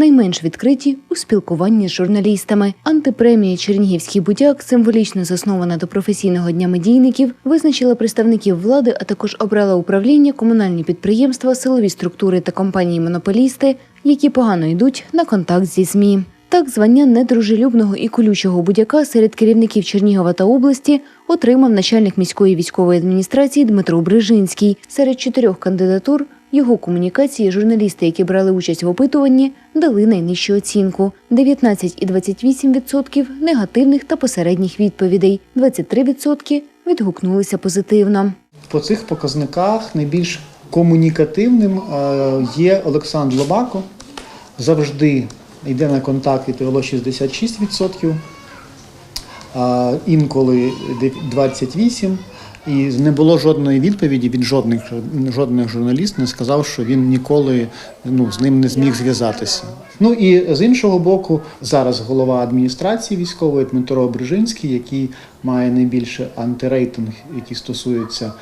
найменш відкриті у спілкуванні з журналістами. Антипремія Чернігівський будяк, символічно заснована до професійного дня медійників, визначила представників влади, а також обрала управління, комунальні підприємства, силові структури та компанії-монополісти, які погано йдуть на контакт зі ЗМІ. Так, звання недружелюбного і колючого будяка серед керівників Чернігова та області отримав начальник міської військової адміністрації Дмитро Брижинський. Серед чотирьох кандидатур його комунікації журналісти, які брали участь в опитуванні, дали найнижчу оцінку: 19,28% негативних та посередніх відповідей, 23% відгукнулися позитивно. По цих показниках найбільш комунікативним е, є Олександр Лобако. Завжди йде на контакт і ТВЛО 66%, а інколи 28%. І не було жодної відповіді від жодних жодних журналіст не сказав, що він ніколи ну, з ним не зміг зв'язатися. Ну і з іншого боку, зараз голова адміністрації військової Дмитро Брижинський, який має найбільше антирейтинг, який стосується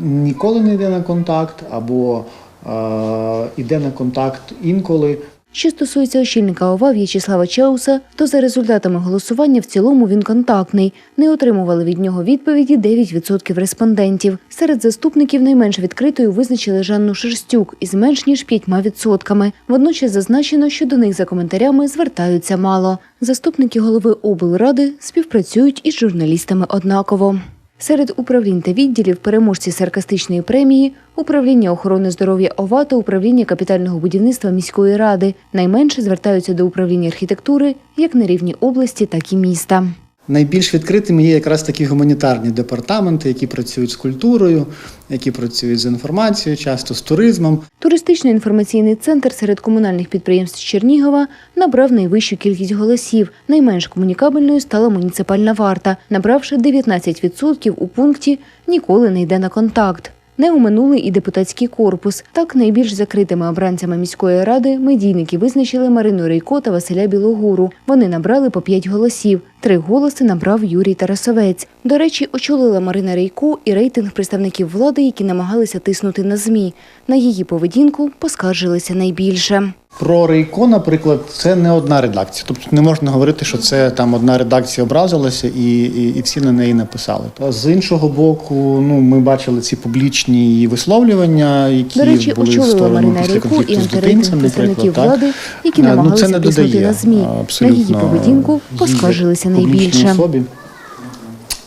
ніколи не йде на контакт, або е, йде на контакт інколи. Що стосується очільника ОВА В'ячеслава Чауса, то за результатами голосування в цілому він контактний. Не отримували від нього відповіді 9% респондентів. Серед заступників найменш відкритою визначили Жанну Шерстюк із менш ніж 5%. Водночас зазначено, що до них за коментарями звертаються мало. Заступники голови облради співпрацюють із журналістами однаково. Серед управлінь та відділів переможці саркастичної премії управління охорони здоров'я ОВА та управління капітального будівництва міської ради найменше звертаються до управління архітектури як на рівні області, так і міста. Найбільш відкритими є якраз такі гуманітарні департаменти, які працюють з культурою, які працюють з інформацією, часто з туризмом. Туристично-інформаційний центр серед комунальних підприємств Чернігова набрав найвищу кількість голосів. Найменш комунікабельною стала муніципальна варта, набравши 19% у пункті Ніколи не йде на контакт. Не оминули і депутатський корпус. Так найбільш закритими обранцями міської ради медійники визначили Марину Рейко та Василя Білогуру. Вони набрали по п'ять голосів. Три голоси набрав Юрій Тарасовець. До речі, очолила Марина Рейко і рейтинг представників влади, які намагалися тиснути на змі. На її поведінку поскаржилися найбільше. Про Рейко, наприклад, це не одна редакція. Тобто не можна говорити, що це там одна редакція образилася і, і, і всі на неї написали. А з іншого боку, ну ми бачили ці публічні висловлювання, які До речі, були в сторону після конфлікту з Дитинцем, наприклад. так. влади, які Е, ну, це не додає, на ЗМІ. а, На її поведінку поскаржилися найбільше. Особі.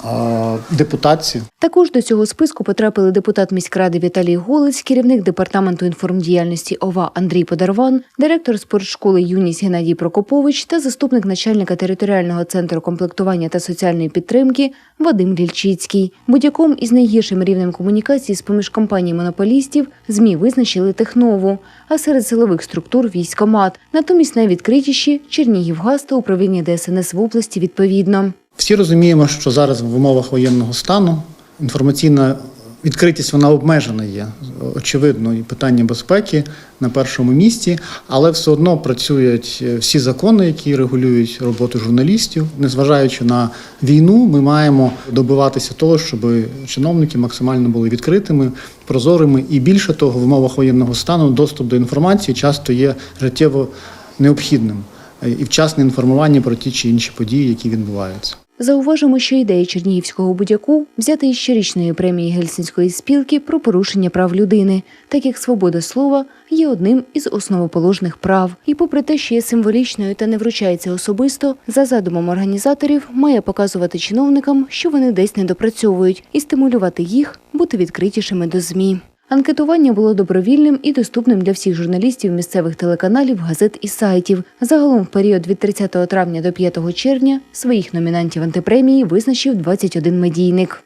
А, Депутації. Також до цього списку потрапили депутат міськради Віталій Голець, керівник департаменту інформдіяльності ОВА Андрій Подарван, директор спортшколи Юність Геннадій Прокопович та заступник начальника територіального центру комплектування та соціальної підтримки Вадим Лільчицький. Будь-яком із найгіршим рівнем комунікації з поміж компаній монополістів ЗМІ визначили Технову, а серед силових структур військомат. Натомість найвідкритіші Чернігівгаз та управління ДСНС в області відповідно. Всі розуміємо, що зараз в умовах воєнного стану інформаційна відкритість вона обмежена є. Очевидно, і питання безпеки на першому місці, але все одно працюють всі закони, які регулюють роботу журналістів. Незважаючи на війну, ми маємо добиватися того, щоб чиновники максимально були відкритими, прозорими, і більше того, в умовах воєнного стану доступ до інформації часто є життєво необхідним і вчасне інформування про ті чи інші події, які відбуваються. Зауважимо, що ідея Чернігівського будяку взяти із щорічної премії Гельсінської спілки про порушення прав людини, так як свобода слова є одним із основоположних прав. І попри те, що є символічною та не вручається особисто, за задумом організаторів має показувати чиновникам, що вони десь не допрацьовують, і стимулювати їх бути відкритішими до ЗМІ. Анкетування було добровільним і доступним для всіх журналістів місцевих телеканалів, газет і сайтів. Загалом в період від 30 травня до 5 червня своїх номінантів антипремії визначив 21 медійник.